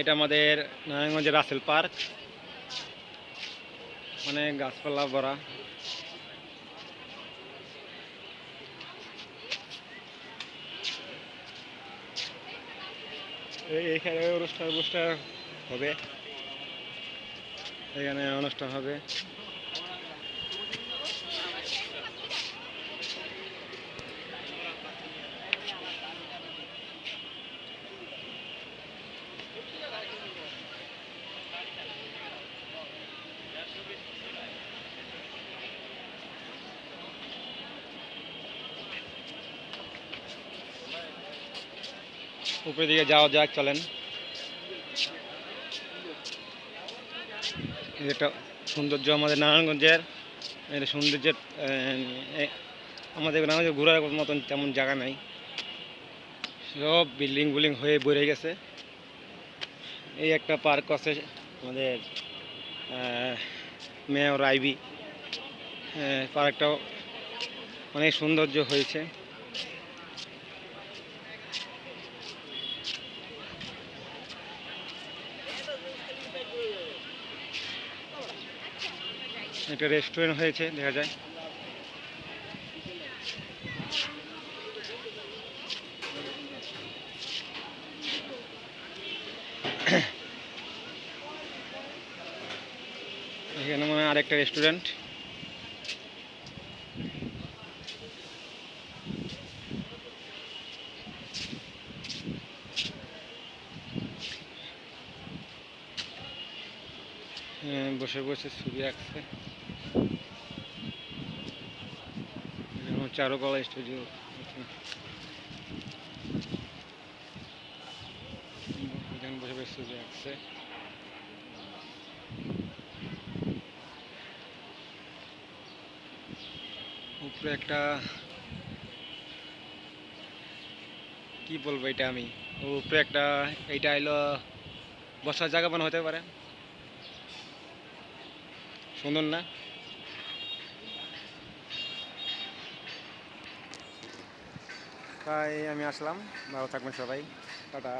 এটা আমাদের নারায়ণগঞ্জের রাসেল পার্ক। অনেক গাছপালা ভরা। এখানে অনুষ্ঠান অনুষ্ঠান হবে। এখানে অনুষ্ঠান হবে। উপরের দিকে যাওয়া যাক, চলেন। একটা সৌন্দর্য আমাদের নারায়ণগঞ্জের এটা সৌন্দর্যের আমাদের নারায়ণগঞ্জে ঘোরার মতন তেমন জায়গা নাই। সব বিল্ডিং বিল্ডিং হয়ে ভরে গেছে। এই একটা পার্ক আছে আমাদের মেয়র আইবি পার্কটাও অনেক সৌন্দর্য হয়েছে। একটা রেস্টুরেন্ট হয়েছে দেখা যায়। এখানে মনে হয় আরেকটা রেস্টুরেন্ট বসে বসে ছবি আঁকছে। চারুকলা স্টুডিও বসে বসে ছবি আঁকছে। উপরে একটা, কি বলব এটা আমি? উপরে একটা এইটা এলো বসার জায়গা বানা হতে পারে। সুন্দর না? তাই আমি আসলাম। ভালো থাকবেন সবাই। টাটা।